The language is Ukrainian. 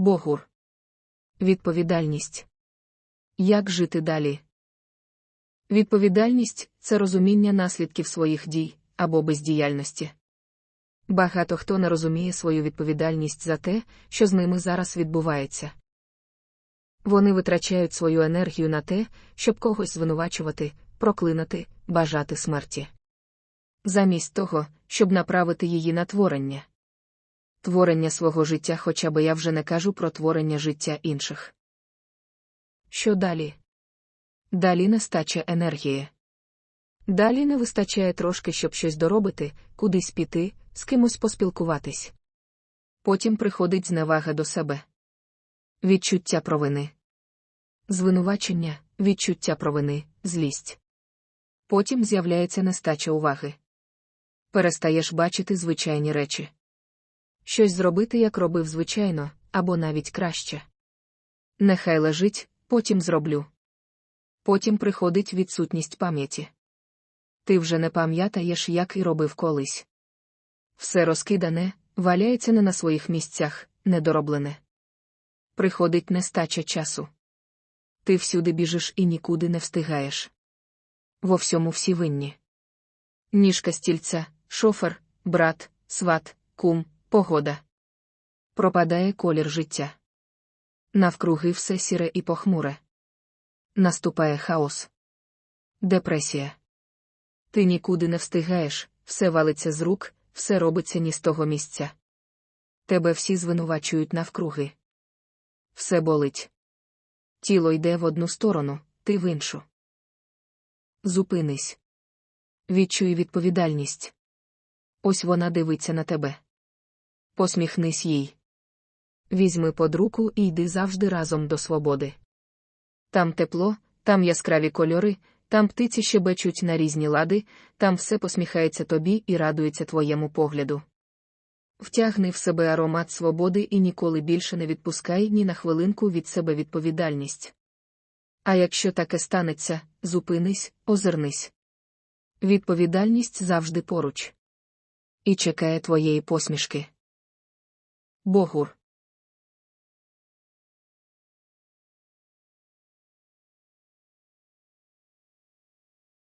Богур. Відповідальність. Як жити далі? Відповідальність це розуміння наслідків своїх дій або бездіяльності. Багато хто не розуміє свою відповідальність за те, що з ними зараз відбувається. Вони витрачають свою енергію на те, щоб когось звинувачувати, проклинати, бажати смерті. Замість того, щоб направити її на творення. Творення свого життя, хоча би я вже не кажу про творення життя інших. Що далі? Далі нестача енергії. Далі не вистачає трошки, щоб щось доробити, кудись піти, з кимось поспілкуватись. Потім приходить зневага до себе. Відчуття провини. Звинувачення, відчуття провини, злість. Потім з'являється нестача уваги. Перестаєш бачити звичайні речі. Щось зробити, як робив звичайно, або навіть краще. Нехай лежить, потім зроблю. Потім приходить відсутність пам'яті. Ти вже не пам'ятаєш, як і робив колись. Все розкидане, валяється не на своїх місцях, недороблене. Приходить нестача часу. Ти всюди біжиш і нікуди не встигаєш. Во всьому всі винні. Ніжка стільця, шофер, брат, сват, кум, погода. Пропадає колір життя. Навкруги все сіре і похмуре. Наступає хаос. Депресія. Ти нікуди не встигаєш, все валиться з рук, все робиться ні з того місця. Тебе всі звинувачують навкруги. Все болить. Тіло йде в одну сторону, ти в іншу. Зупинись. Відчуй відповідальність. Ось вона дивиться на тебе. Посміхнись їй. Візьми под руку і йди завжди разом до свободи. Там тепло, там яскраві кольори, там птиці щебечуть на різні лади, там все посміхається тобі і радується твоєму погляду. Втягни в себе аромат свободи і ніколи більше не відпускай ні на хвилинку від себе відповідальність. А якщо таке станеться, зупинись, озирнись. Відповідальність завжди поруч. І чекає твоєї посмішки. Богур.